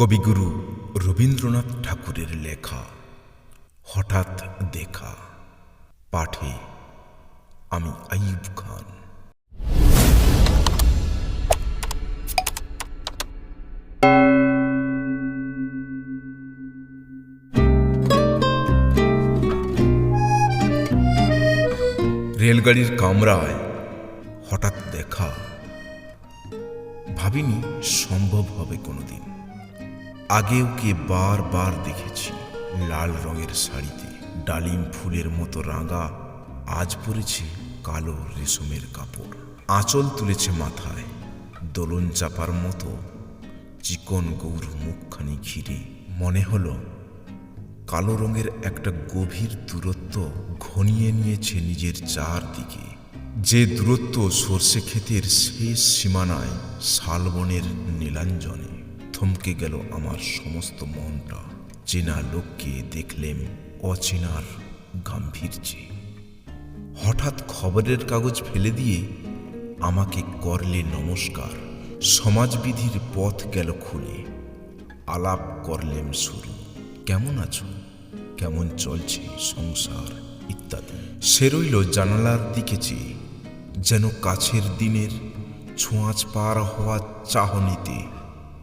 কবিগুরু রবীন্দ্রনাথ ঠাকুরের লেখা, হঠাৎ দেখা। পাঠে আমি আইয়ুব খান। রেলগাড়ির কামরায় হঠাৎ দেখা। ভাবিনি সম্ভব হবে কোনোদিন। আগে ওকে বারবার দেখেছি লাল রঙের শাড়িতে ডালিম ফুলের মতো রাঙা, আজ পরেছে কালো রেশমের কাপড়। আঁচল তুলেছে মাথায় দোলন চাপার মতো, চিকন গৌর মুখখানি ঘিরে। মনে হলো, কালো রঙের একটা গভীর দূরত্ব ঘনিয়ে নিয়েছে নিজের চারদিকে। যে দূরত্ব সর্ষে ক্ষেতের শেষ সীমানায় শালবনের নীলাঞ্জনে। থমকে গেল আমার সমস্ত মনটা। চেনা লোককে দেখলেম অচেনার গাম্ভীর্যে। হঠাৎ খবরের কাগজ ফেলে দিয়ে আমাকে করলে নমস্কার। সমাজবিধির পথ গেল খুলে। আলাপ করলেম শুরু। কেমন আছো? কেমন চলছে সংসার ইত্যাদি? সে রইল জানালার দিকে চেয়ে। যেন কাছের দিনের ছোঁয়াচ পার হওয়ার চাহনিতে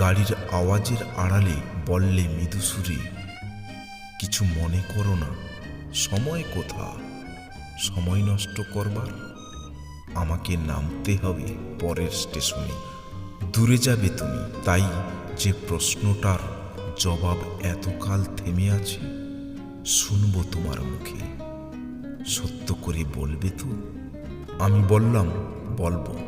গাড়ির আওয়াজের আড়ালে বললে মৃদুসুরে কিছু মনে করো না, সময় কোথা সময় নষ্ট করবার? আমাকে নামতে হবে পরের স্টেশনে। দূরে যাবে তুমি, তাই যে প্রশ্নটার জবাব এতকাল থেমে আছে, শুনব তোমার মুখে। সত্য করে বলবে তো? আমি বললাম, বলব।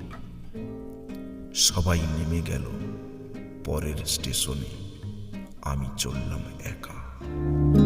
সবাই নেমে গেল পরের স্টেশনে। আমি চললাম একা।